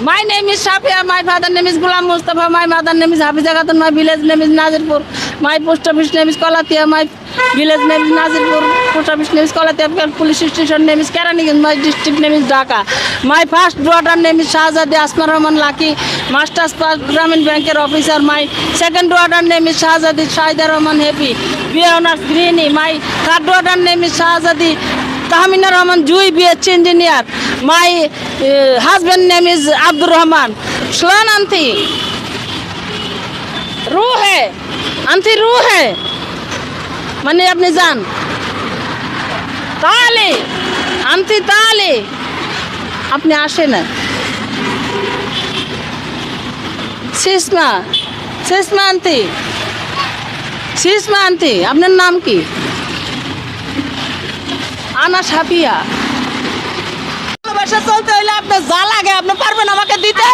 My name is Shafia. My father name is Gulam Mustafa. My mother name is Hafiza Khatun. My village name is Nazirpur. My post office name is Kolatia. My village name is Nazirpur. Post office name is Kolatia. Police station name is Keranigans. My district name is Dhaka. My first daughter name is Shahzadi Asma Rahman Laki. Masters Pass Gramin Banker officer. My second daughter name is Shahzadi Shaida Rahman Happy. B honors Greeny. My third daughter name is Shahzadi Tahmina Rahman Jui BSc engineer my husband name is Abdur Rahman Sloan আন্তি রু হে আন্তি রু হে মানে আপনি যান। তাহলে আন্তি তাহলে আপনি আসেন। না সিসমা। সিসমা আন্তি সিসমা আন্তি আপনার নাম কি? আনা সাপিয়া। ভালোবাসা চলতে হইলে আপনি যা লাগে আপনি পারবেন আমাকে দিতে।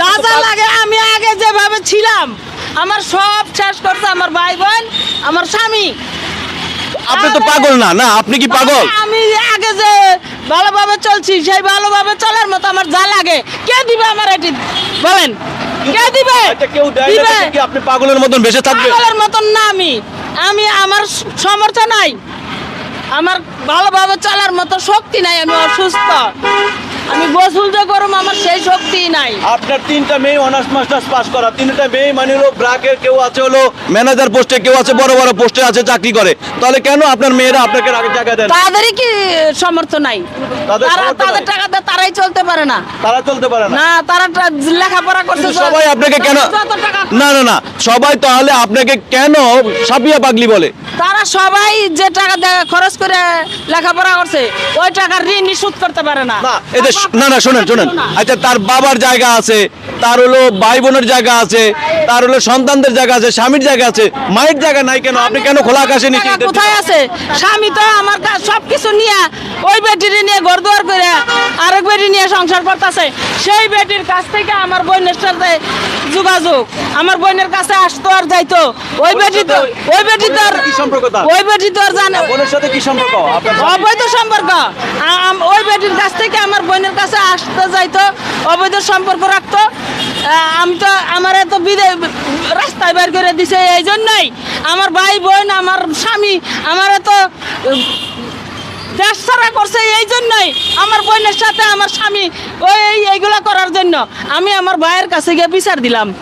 যা যা লাগে আমি আগে যেভাবে ছিলাম আমার সব শেষ করছে আমার ভাই বোন আমার স্বামী। আপনি তো পাগল না না আপনি কি পাগল? আমি আগে যে ভালোভাবে চলছি সেই ভালোভাবে চলার মতো আমার যা লাগে কে দিবে আমার এটি? বলেন কে দিবে? আচ্ছা আপনি পাগলের মতন বেঁচে থাকবেন? পাগলের মতন না আমি। আমি আমার স- সামর্থ্য নাই। আমার ভালোভাবে চলার মতো শক্তি নাই আমি অসুস্থ। আমি গোসল যে করুম আমার সেই শক্তি নাই। আপনার তিনটা মেয়ে অনার্স মাস্টার্স পাস করা। তিনটা মেয়ে মানে হলো ব্রাকের কেউ আছে হলো ম্যানেজার পোস্টে কেউ আছে বড় বড় পোস্টে আছে চাকরি করে। তাহলে কেন আপনার মেয়েরা আপনাকে আগে জায়গা দেন? তাদেরই কি সামর্থ্য নাই? তাদের তারা সামর্থ্য তাদের নাই? টাকা দিয়ে তারাই চলতে পারে না। তারা চলতে পারে না। না তারা টা- লেখাপড়া করছে কিন্তু সবাই আপনাকে কেন যত টাকা না না না সবাই তাহলে আপনাকে কেন সাপিয়া পাগলি বলে? তারা সবাই যে টাকা দেয় খরচ করে লেখাপড়া করছে ওই টাকার ঋণ শোধ করতে পারে না। না এদের না না শোনেন শোনেন। আচ্ছা তার বাবার জায়গা আছে তার হলো ভাই বোনের জায়গা আছে তার হলো সন্তানদের জায়গা আছে স্বামীর জায়গা আছে। মায়ের জায়গা নাই কেন? আপনি কেন খোলা আকাশে নিচে কোথায় আছে? স্বামী তো আমার সব কিছু নিয়ে ওই বেটির নিয়ে ঘর দুয়ার করে আরেক বেটি নিয়ে সংসার করতেছে। সেই বেটির কাছ থেকে আমার বোনের সাথে যোগাযোগ। আমার বোনের কাছে আসতো আর যাইতো। ওই বেটি তো ওই বেটি তো? ওই বেটি তো আর জানে বোনের সাথে কি সম্পর্ক? অবৈধ সম্পর্ক। ওই বেটির কাছ থেকে আমার বোনের কাছে আসতে যাইতো, অবৈধ সম্পর্ক রাখতো। আমি তো আমার এত বিদে রাস্তায় বের করে দিছে, এই জন্যই আমার ভাই, বোন, আমার স্বামী, আমার এত দেশ ছাড়া করছে, এই জন্যই আমার বোনের সাথে আমার স্বামী, ওই, এই- এইগুলা করার জন্য আমি আমার ভাইয়ের কাছে গিয়ে বিচার দিলাম,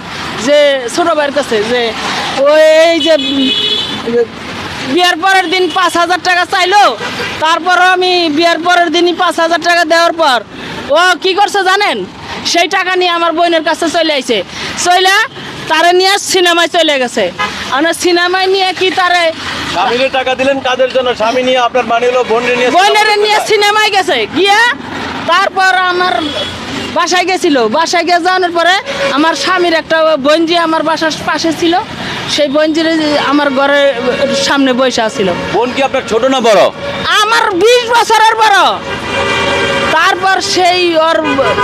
যে ছোট ভাইয়ের কাছে, যে, ওই যে বিয়ার পরের দিন পাঁচ হাজার টাকা চাইলো। তারপরও আমি বিয়ার পরের দিনই পাঁচ হাজার টাকা দেওয়ার পর ও কি করছে জানেন? সেই টাকা নিয়ে আমার বোনের কাছে চলে আইছে। চলে তারে নিয়ে সিনেমায় চলে গেছে। আমরা সিনেমায় নিয়ে কি তারে স্বামীর টাকা দিলেন কাদের জন্য স্বামী নিয়ে আপনার মানে হলো বোন নিয়ে বোনের নিয়ে সিনেমায় গেছে। গিয়ে তারপর আমার বাসায় গেছিল। বাসায় গিয়ে যাওয়ার পরে আমার স্বামীর একটা বঞ্জি আমার বাসার পাশে ছিল সেই বঞ্জির আমার ঘরের সামনে বসে ছিল বোন কি আপনার ছোট না বড়? আমার বিশ বছরের বড়। তারপর সেই ওর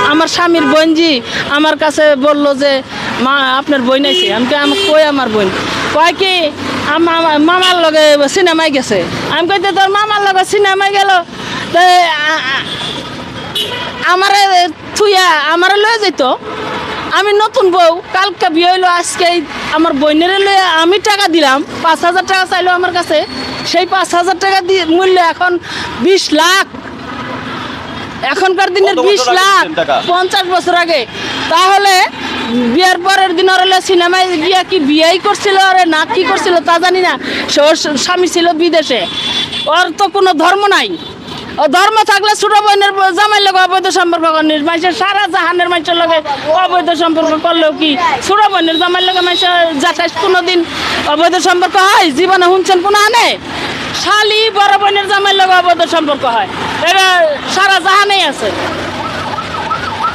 আমার স্বামীর বোনজি আমার কাছে বলল যে মা আপনার বোন আছে আমি কই, আমার কই আমার বোন? কয় কি আমা- আমা- মামার লগে সিনেমায় গেছে। আমি কইতে তোর মামার লগে সিনেমায় গেল? আমারে থুইয়া আমারে লয়ে যেত আমি নতুন বউ কালকে বিয়ে হইল আজকে আমার লয়ে আমি টাকা দিলাম পাঁচ হাজার টাকা চাইলো আমার কাছে। সেই পাঁচ হাজার টাকা দিয়ে মূল্য এখন বিশ লাখ। এখনকার দিনের বিশ লাখ পঞ্চাশ বছর আগে। তাহলে বিয়ের পরের দিন ওর সিনেমায় গিয়া কি বিয়েই করছিল আরে না কি করছিল তা জানি না। সে স্বামী ছিল বিদেশে। ওর তো কোনো ধর্ম নাই। ধর্ম থাকলে ছোট বোনের জামাই লোক অবৈধ সম্পর্ক করেন মানুষের সারা জাহানের মানুষের লোক অবৈধ সম্পর্ক করলেও কি? ছোট বোনের জামাই লোকে মানুষের যাতায়াত কোনোদিন অবৈধ সম্পর্ক হয়? জীবনে শুনছেন কোনো আনে? শালি বড় বোনের জামাই লোক অবৈধ সম্পর্ক হয়। এটা সারা জাহানেই আছে।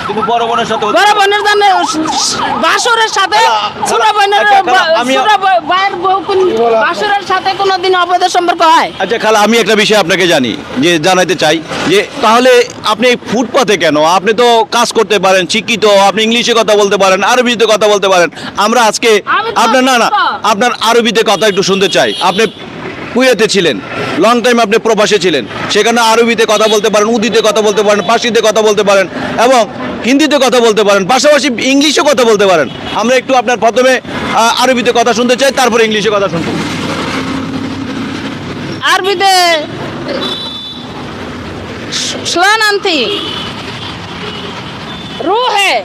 কিন্তু বড় বোনের সাথে বড় বোনের জানে বাসুরের সাথে ছোট বোনের আচ্ছা, আমি- ছোট ভাইয়ের বউ কোন- সাথে কোনোদিন অবৈধ সম্পর্ক হয়? আচ্ছা খালা আমি একটা বিষয় আপনাকে জানি যে জানাইতে চাই যে তাহলে আপনি এই ফুটপাতে কেন? আপনি তো কাজ করতে পারেন শিক্ষিত আপনি ইংলিশে কথা বলতে পারেন আরবিতে কথা বলতে পারেন। আমরা আজকে আপনার না না আপনার আরবিতে কথা একটু শুনতে চাই। আপনি কুয়েতে ছিলেন লং টাইম আপনি প্রবাসে ছিলেন সেখানে আরবিতে কথা বলতে পারেন উদিতে কথা বলতে পারেন পার্সিতে কথা বলতে পারেন এবং হিন্দিতে কথা বলতে পারেন, পাশাপাশি ইংলিশে কথা বলতে পারেন। আমরা একটু আপনার প্রথমে আরবিতে কথা শুনতে চাই, তারপরে ইংলিশে কথা শুনব। আরবিতে শোন আন্তি। রু হে,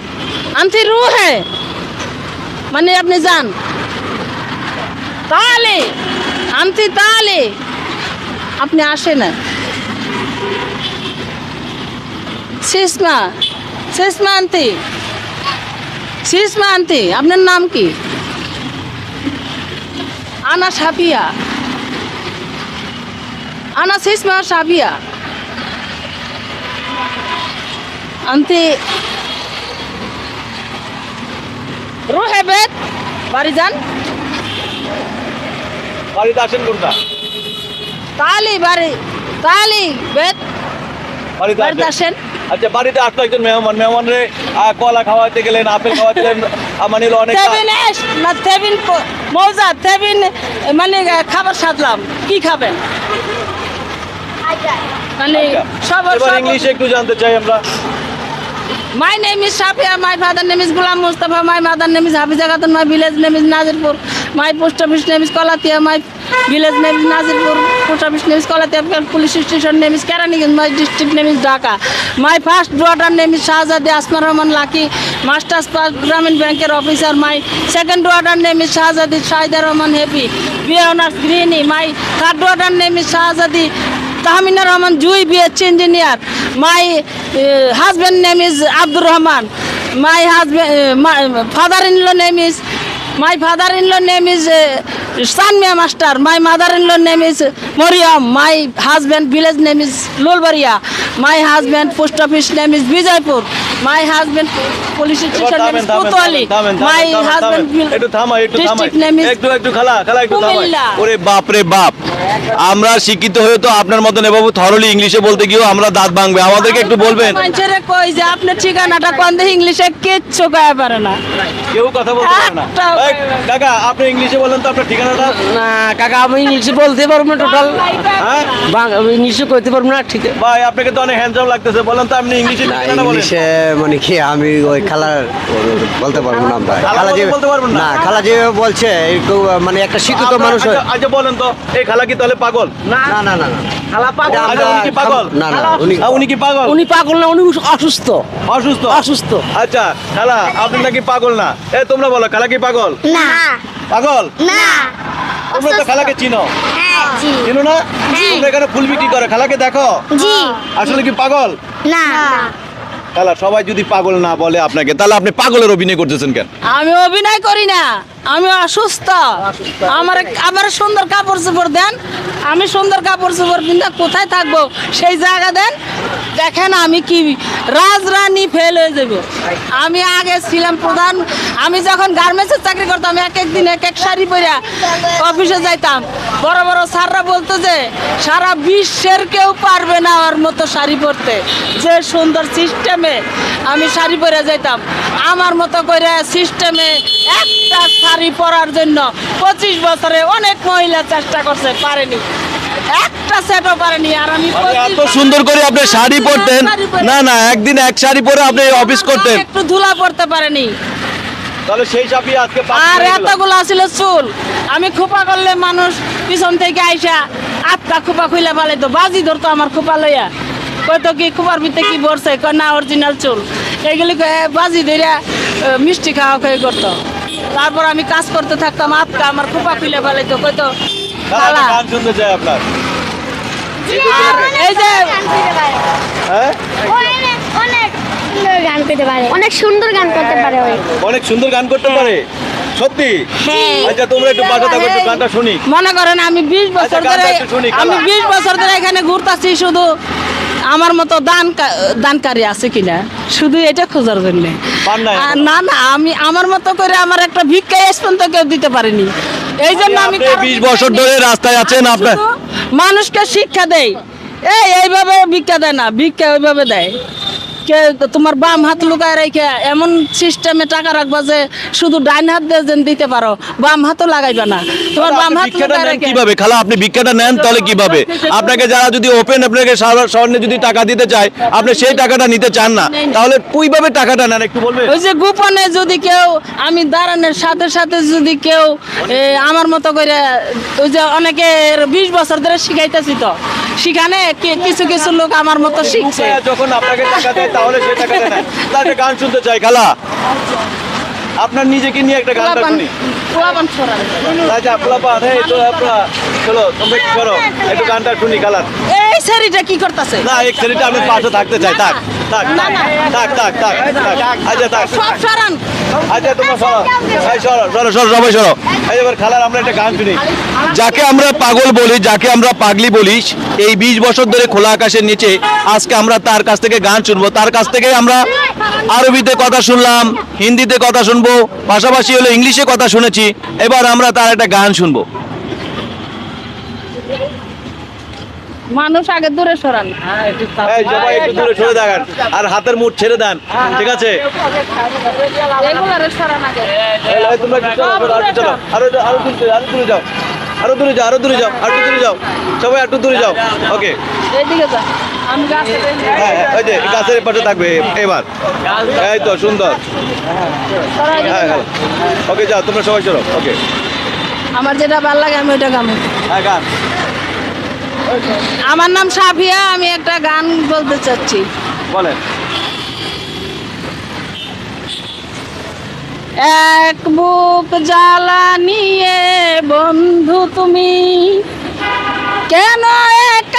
আন্তি রু হে। মানে আপনি যান। তাহলে আন্তি তাহলে আপনি আসেন না। সিসমা শেষ মান্তি শেষ মান্তি আপনার নাম কি? আনা সাপিয়া আনা শেষ মা সাপিয়া আনতে রুহে বেদ বাড়ি যান। বাড়িতে আসেন তালি বাড়ি তালি বেদ। আচ্ছা বাড়িতে আসলো একজন মেহমান। কলা খাওয়াতে গেলেন আপেল খাওয়াতেন মানে মানে খাবার সাজলাম। কি খাবেন? মানে আচ্ছা, সবার ইংলিশে একটু my name is my father name is Golam my mother name is Hafiza my village name is my post office name Kalatia my village name Nazirpur post office name is police station name is Keraniganj my district name is Dhaka my first daughter name is Shahzadi Asmar Rahman Lucky masters pass Grameen ব্যাংকের officer my second daughter name is Shahzadi Shahida Rahman Happy BA honours গৃহিণী my third daughter name is Shahzadi Tahmina Rahman Jui BSc engineer my husband name Abdur Rahman my husband father in law name my father in law name is Sanmia master my mother in law name is Moriyam my husband village name is Lolbaria my husband post office name is Bijoypur my husband police station name থামেন, is থামেন, কোতোয়ালি থামেন, থামেন, মাই থামেন, husband থামেন। একটু থামাই একটু থামাই ডিস্ট্রিক্ট নেম ইজ একটু একটু খালা খালা একটু থামাই কুমিল্লা। ওরে বাপ রে বাপ। আমরা শিক্ষিত হয়ে তো আপনার মতন এভাবে থরলি ইংলিশে বলতে গিয়েও আমরা দাঁত ভাঙবে। আমাদেরকে একটু বলবেন? কই যে আপনার ঠিকানাটা কোন দিয়ে ইংলিশে কিচ্ছু গায়ে পারে না। কেউ কথা বলতে পারে না। এই, কাকা আপনি ইংলিশে বলেন তো আপনার ঠিকানাটা। না কাকা আমি ইংলিশে বলতে পারব না টোটাল হ্যাঁ? ইংলিশে কইতে পারব না ঠিক। আছে ভাই আপনাকে তো অনেক হ্যান্ডসাম লাগতেছে। বলেন তো আপনি ইংলিশে না ঠিকানাটা বলেন। ইংলিশে মানে কি আমি ওই খালার বলতে পারব না আমরা। খালা যে না? না খালা যে বলছে একটু মানে একটা শিক্ষিত মানুষ আচ্ছা, আচ্ছা বলেন তো এই খালা কি তাহলে পাগল? না। না না না খালা পাগল। উনি কি পাগল? না না উনি কি পাগল? উনি পাগল না উনি অসুস্থ। অসুস্থ? অসুস্থ। আচ্ছা খালা আপনি নাকি পাগল না? এ তোমরা বলো খালা কি পাগল? না। পাগল? না। তোমরা তো খালাকে চিনো। হ্যাঁ চিনো না? তোমরা এখানে ফুল বিক্রি করে খালাকে দেখো। জি। আসলে কি পাগল? না। খালা সবাই যদি পাগল না বলে আপনাকে তাহলে আপনি পাগলের অভিনয় করতেছেন কেন? আমি অভিনয় করি না। আমি অসুস্থ। আমার আমার সুন্দর কাপড় চোপড় দেন। আমি সুন্দর কাপড় চোপড় কিনতে কোথায় থাকব? সেই জায়গা দেন। দেখেন আমি কি রাজরানী ফেল হয়ে যাব। আমি আগে ছিলাম প্রধান। আমি যখন গার্মেন্টসের চাকরি করতাম এক এক দিন এক এক শাড়ি পরে অফিসে যাইতাম। বড় বড় স্যাররা বলতো যে, সারা বিশ্বের কেউ পারবে না ওর মতো শাড়ি পরতে। যে সুন্দর সিস্টেমে আমি শাড়ি পরে যাইতাম। আমার মতো করে সিস্টেমে একটা শাড়ি পরার জন্য পঁচিশ বছরে অনেক মহিলা চেষ্টা করছে পারেনি। একটা সেটও পারেনি আর আমি মানে 25 এত সুন্দর করে আপনি শাড়ি পরতেন। না না একদিন এক শাড়ি পরে আপনি অফিস করতেন। একটু ধুলা পড়তে পারেনি। তাহলে সেই চাপিয়ে আজকে আর এতগুলো ছিল চুল। আমি খোপা করলে মানুষ পিছন থেকে আইসা আটটা খোপা খুলে পালে তো বাজি ধরতো আমার খোপা লইয়া। কইতো কি খোপার ভিতরে কি ভরছে? না অরিজিনাল চুল। এইগুলি কয়ে বাজি ধরে মিষ্টি খাওয়া খাওয়ি করতো। তারপর আমি কাজ করতে থাকতাম আটকা আমার খোপা খুলে পালে তো কইতো খালা। গান শুনতে চাই আপনার। এই যে হ্যাঁ? অনেক সুন্দর গান করতে পারে। অনেক সুন্দর গান করতে পারে অনেক সুন্দর গান করতে পারে। সত্যি? হ্যাঁ। আচ্ছা তোমরা একটু গানটা শুনি। মনে করেন আমি বিশ বছর আচ্ছা, ধরে গানটা একটু শুনি, খালা। আমি বিশ বছর ধরে এখানে ঘুরতাছি শুধু। আমার মতো দান দানকারী আছে কিনা? শুধু এটা খোঁজার জন্য। না না আমি আমার মতো করে আমার একটা ভিক্ষা স্পন্দ কেউ দিতে পারিনি। এই জন্য আমি বিশ বছর ধরে রাস্তায় আছেন আপনার। মানুষকে শিক্ষা দেয় এই এইভাবে ভিক্ষা দেয় না। ভিক্ষা ওইভাবে দেয়। কে তোমার বাম হাত লুকায় রেখে এমন সিস্টেমে টাকা রাখবা যে শুধু ডাইন হাত দিয়ে যেন দিতে পারো বাম হাতও লাগাইবা না। তোমার বাম হাত লুকায় রেখে। কীভাবে? খালা আপনি ভিক্ষাটা নেন তাহলে কীভাবে? আপনাকে যারা যদি ওপেন আপনাকে স্বর্ণে যদি টাকা দিতে চায় আপনি সেই টাকাটা নিতে চান না। তাহলে কীভাবে টাকাটা নেন একটু বলবেন ওই যে গোপনে যদি কেউ আমি দাঁড়ানোর সাথে সাথে যদি কেউ আমার মতো করে ওই যে অনেকে বিশ বছর ধরে শিখাইতেছি তো। সেখানে কিছু কিছু লোক আমার মতো শিখছে। যখন আপনাকে টাকা দেয় তাহলে সেটা টাকাটা নেন তাহলে গান শুনতে চাই খালা আপনার নিজেকে নিয়ে একটা গান শুনি আচ্ছা। রাজা পোলাপান এই তো আপনারা চলো তোমরা কি করো একটু গানটা শুনি খালার এই কি করতেছে? না এক ছেলেটা আমি পাশে থাকতে চাই। থাক থাক না, না। থাক থাক থাক থাক। আচ্ছা থাক। সব সরান। আচ্ছা তোমরা সরো এই সরো সরো সরো সবাই সরো এই এবার খালার আমরা একটা গান শুনি। যাকে আমরা পাগল বলি যাকে আমরা পাগলি বলি এই বিশ বছর ধরে খোলা আকাশের নিচে আজকে আমরা তার কাছ থেকে গান শুনব। তার কাছ থেকে আমরা আরবিতে কথা শুনলাম হিন্দিতে কথা শুনব পাশাপাশি হলো ইংলিশে কথা শুনেছি। এবার আমরা তার একটা গান শুনব। মানুষ আগে দূরে সরান। এই সবাই একটু দূরে সরে দেখান আর হাতের মুঠ ছেড়ে দেন ঠিক আছে? এগুলারে সরান আগে। এই, এই, তোমরা একটু চলো, চলো, আরও আরও আরও দূরে আরও দূরে যাও। আরও দূরে যাও আরও দূরে যাও আরও দূরে যাও। সবাই একটু দূরে যাও। ওকে এইদিকে যা আমি গাছে হ্যাঁ হ্যাঁ, ওই যে গাছের পাশে থাকবে এবার। এই তো সুন্দর। হ্যাঁ হ্যাঁ। ওকে যাও তোমরা সবাই চলো। ওকে আমার যেটা ভালো লাগে আমি ওইটা গামো। হ্যাঁ গান। আমার নাম সাফিয়া আমি একটা গান বলতে চাচ্ছি। বলেন। এক বুক জ্বালা নিয়ে বন্ধু তুমি কেন একা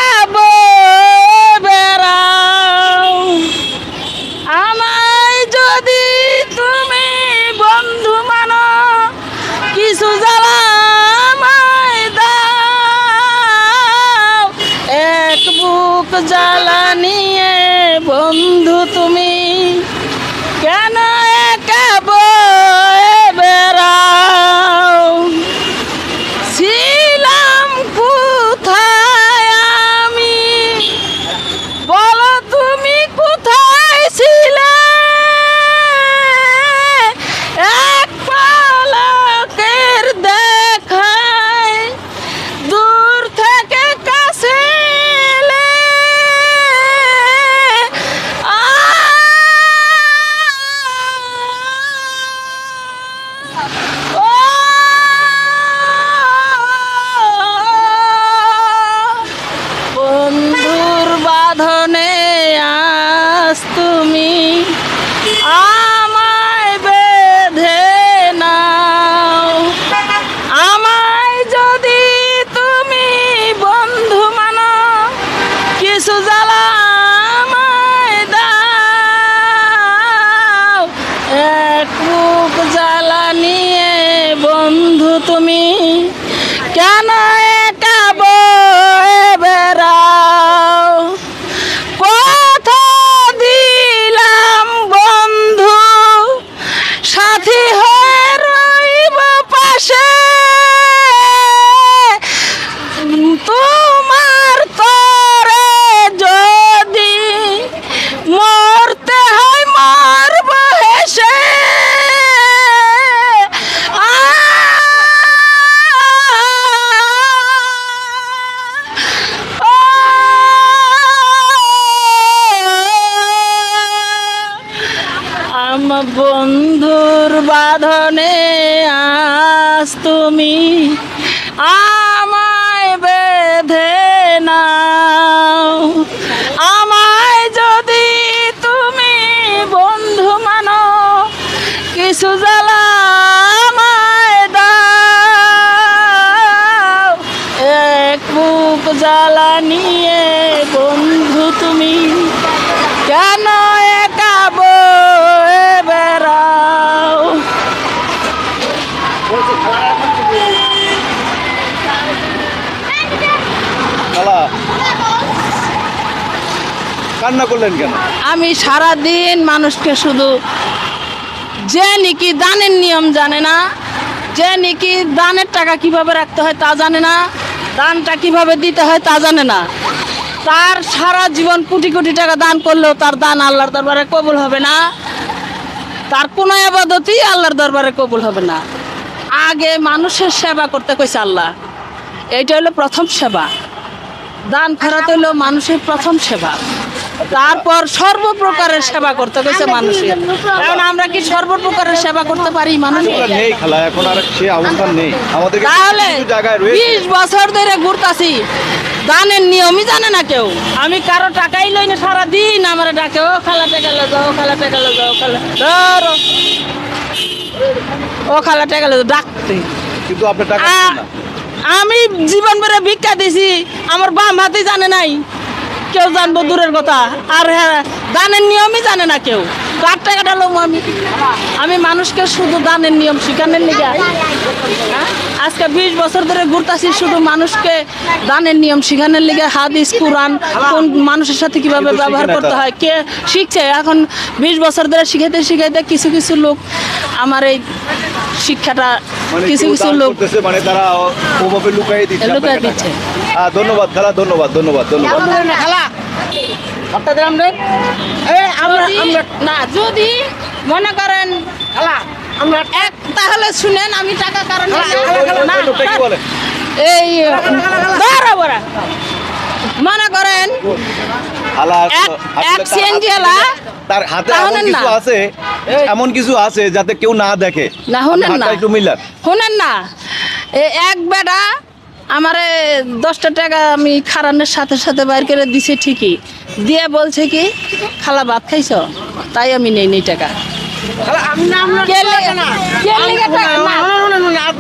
নিয়ে বন্ধু তুমি কেন একা বেড়াও? কান্না করলেন কেন? আমি সারা দিন মানুষকে শুধু যে নাকি দানের নিয়ম জানে না যে নাকি দানের টাকা কীভাবে রাখতে হয় তা জানে না। দানটা কীভাবে দিতে হয় তা জানে না। তার সারা জীবন কোটি কোটি টাকা দান করলেও তার দান আল্লাহর দরবারে কবুল হবে না। তার কোনো আবাদতই আল্লাহর দরবারে কবুল হবে না। আগে মানুষের সেবা করতে কইছে আল্লাহ। এইটা হলো প্রথম সেবা। দান ফেরত হলো মানুষের প্রথম সেবা। তারপর সর্বপ্রকারের সেবা করতে কইছে মানুষের। কারণ আমরা কি সর্বপ্রকারের সেবা করতে পারি মানুষের? নেই খেলা এখন আর সে অবস্থান নেই। আমাদের তাহলে কিছু জায়গায় রয়েছে। বিশ বছর ধরে ঘুরতাছি। দানের নিয়মই জানে না কেউ। আমি কারও টাকাই লই না সারাদিন আমার ডাকে ও খালা টেকালে যাও খালা টেকালে যাও খালা ধরো ও খালা টেকালে ডাকতে। কিন্তু আপনার টাকা। আমি জীবন ভরে ভিক্ষা দিছি আমার বাম হাতে জানে নাই। কেউ জানব দূরের কথা। আর হ্যাঁ দানের নিয়মই জানে না কেউ। কার টাকাটা লোম আমি? আমি মানুষকে শুধু দানের নিয়ম শিখানোর লিগে। হ্যাঁ? আজকে বিশ বছর ধরে ঘুরতাছি শুধু মানুষকে দানের নিয়ম শিখানোর লিগে। হাদিস কোরআন কোন মানুষের সাথে কীভাবে ব্যবহার করতে হয় কে শিখছে? এখন বিশ বছর ধরে শিখাইতে শিখাইতে কিছু কিছু লোক আমার এই শিক্ষাটা মানে কিছু কিছু লোক মানে তারা লুকাই দিচ্ছে লুকায় দিচ্ছে। ধন্যবাদ খেলা ধন্যবাদ ধন্যবাদ ধন্যবাদ। খালা? আমরা আমরা না যদি মনে করেন খালা আমরা এক তাহলে শুনেন আমি টাকা কারণ এই বরাবর মনে করেন তার হাতে- কিছু আছে এমন কিছু আছে যাতে কেউ না দেখে। না শুনেন না। একটু মিলান। এক বেটা আমারে দশটা টাকা আমি খারানের সাথে সাথে বাইর করে দিছি ঠিকই দিয়ে বলছে কি খালা ভাত খাইছ তাই আমি নেই নেই টাকা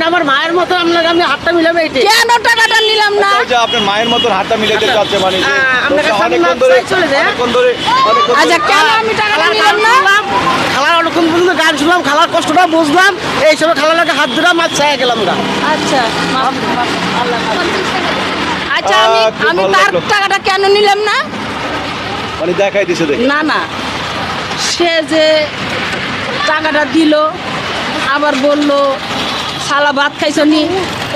আমরা মায়ের মতো আপনাকে আমি হাতটা মিলাম কেন টাকাটা নিলাম না যে আপনার মায়ের মতন হাতটা মিলাতে চাচ্ছে মানে হ্যাঁ, অনেকক্ষণ ধরে। অনেকক্ষণ ধরে আচ্ছা খালার অনেকক্ষণ পর্যন্ত গান শুনলাম খালার কষ্টটা বুঝলাম। এই সময় খালার লাগে হাত ধরে মাছ চাই গেলাম গা। আচ্ছা। আচ্ছা আমি আহ, আমি তার টাকাটা কেন নিলাম না? মানে দেখাই দিছে না না। সে যে টাকাটা দিল আবার বলল শালা ভাত খাইছ নি?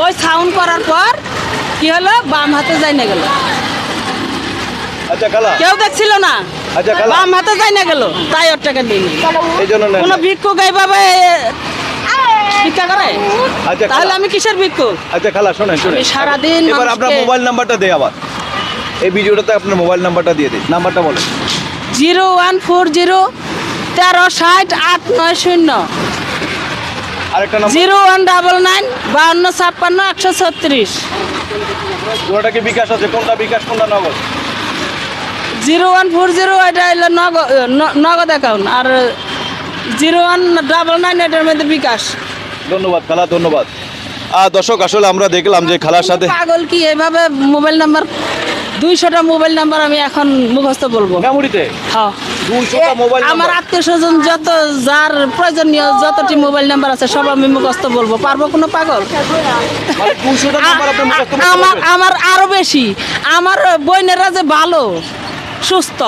ওই সাউন্ড করার পর কি হলো? বাম হাতে যাই না গেল। আচ্ছা কেউ দেখছিল না? আচ্ছা বাম হাতে যাই না গেল। তাই ওর টাকা নেন কোনো ভিক্ষা করে? আচ্ছা তাহলে আমি কিসের ভিক্ষুক? আচ্ছা খালা শোনেন শোনেন। সারাদিন এবার আপনার মোবাইল নাম্বারটা আবার। এই ভিডিওটাতে আপনার মোবাইল নাম্বারটা দিয়ে দিই নাম্বারটা বলেন। জিরো ওয়ান ফোর জিরো তেরো ষাট আট নয় শূন্য। জিরো ওয়ান ডাবল নাইন বাউন্ন ছাপ্পান্ন একশো ছত্রিশ। কি বিকাশ আছে? কোনটা বিকাশ কোনটা নগদ? জিরো ওয়ান ফোর জিরো এটা হলো নগদ নগদ অ্যাকাউন্ট আর জিরো ওয়ান ডাবল নাইন এটার মধ্যে বিকাশ। ধন্যবাদ খালা ধন্যবাদ। দর্শক আসলে আমরা দেখলাম যে খালার সাথে পাগল কি? এভাবে মোবাইল নাম্বার দুইশোটা মোবাইল নাম্বার আমি এখন মুখস্থ বলব। মেমোরিতে? হ্যাঁ। আমার আত্মীয় স্বজন যত যার প্রয়োজনীয় যতটি মোবাইল নাম্বার আছে সব আমি মুখস্থ বলব। পারব কোনো পাগল? মানে আমার আমার আরও বেশি। আমার বোনেরা যে ভালো সুস্থ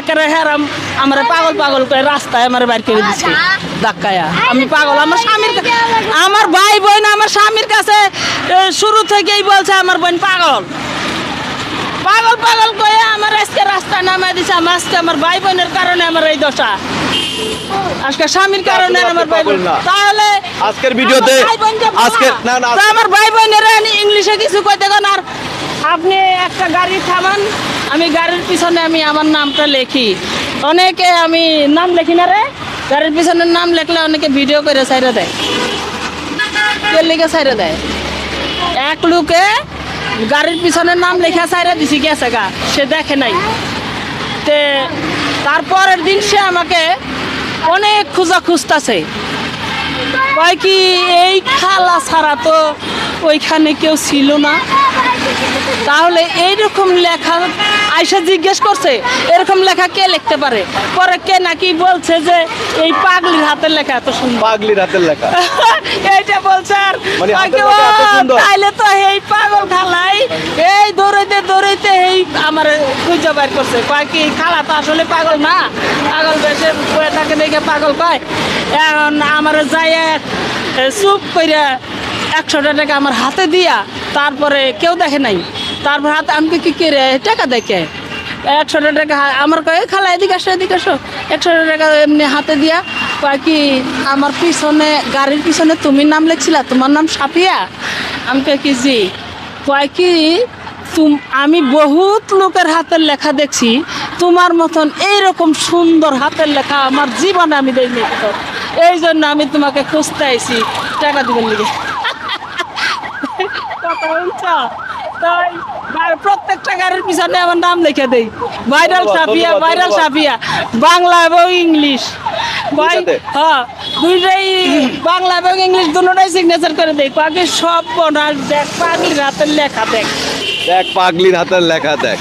একেবারে হেরাম আমার পাগল পাগল করে রাস্তায় আমার বাইর করে দিচ্ছে ধাক্কায়া। আমি পাগল। আমার স্বামীর আমার ভাই বোন আমার স্বামীর কাছে শুরু থেকেই বলছে আমার বোন পাগল। পাগল পাগল কয়ে আমার আজকে রাস্তা নামাই দিছে আমার আজকে আমার ভাই বোনের কারণে আমার এই দশা। আজকে স্বামীর কারণে আমার ভাই বোন। তাহলে আজকের ভিডিওতে আজকে না না আমার ভাই বোনেরা ইংলিশে কিছু কইতে গেন আর আপনি একটা গাড়ি থামান আমি গাড়ির পিছনে আমি আমার নামটা লিখি। অনেকে আমি নাম লিখি না রে গাড়ির পিছনে নাম লিখলে অনেকে ভিডিও করে সাইডে দেয়। কে লিখে সাইডে দেয়। এক লোকে গাড়ির পিছনের নাম লেখা সাইরে দিছি গেছে গা। সে দেখে নাই। তে তারপরের দিন সে আমাকে অনেক খোঁজা খুঁজতেছে। কয় কি, এই খালা ছাড়া তো ওইখানে কেউ ছিল না। তাহলে এইরকম লেখা আয়সা জিজ্ঞেস করছে এরকম লেখা কে লিখতে পারে? পরে কে নাকি বলছে যে এই পাগলির হাতের লেখা এত সুন্দর। পাগলির হাতের লেখা। এইটা বলছে আর। মানে? তাইলে তো এই পাগল খালাই। এই দৌড়াইতে দৌড়াইতে এই আমার খুঁজে বাইর করছে। কয় কি খালা তো আসলে পাগল না? পাগল বেশে পড়ে থাকে দেখে পাগল কয় এখন আমার যাই চুপ কইরা একশোটা টাকা আমার হাতে দিয়া তারপরে কেউ দেখে নাই। তারপর হাতে আমাকে কি করে টাকা দেখে একশো টাকা আমার কয়ে, খালা, এদিকে আসো এদিকে আসো। একশো টাকা এমনি হাতে দিয়া কি, আমার পিছনে, গাড়ির পিছনে তুমি নাম লিখছিলা, তোমার নাম সাপিয়া আমি কি, জি। কয় কি, তুম আমি বহুত লোকের হাতের লেখা দেখছি, তোমার মতন এইরকম সুন্দর হাতের লেখা আমার জীবনে আমি দেখিনি। এই জন্য আমি তোমাকে খুঁজতে আইছি। টাকা দিবেন লিগে তাই প্রত্যেকটা গাড়ির পিছনে আমার নাম লিখে দেই। Viral Safia viral. Safia. Bangla এবং ইংলিশ। ভাই? হ্যাঁ দুইটাই বাংলা এবং ইংলিশ দুটোটাই সিগনেচার করে দেই। আগে সব বনার দেখ পাগলির হাতের লেখা দেখ। দেখ পাগলির হাতের লেখা দেখ।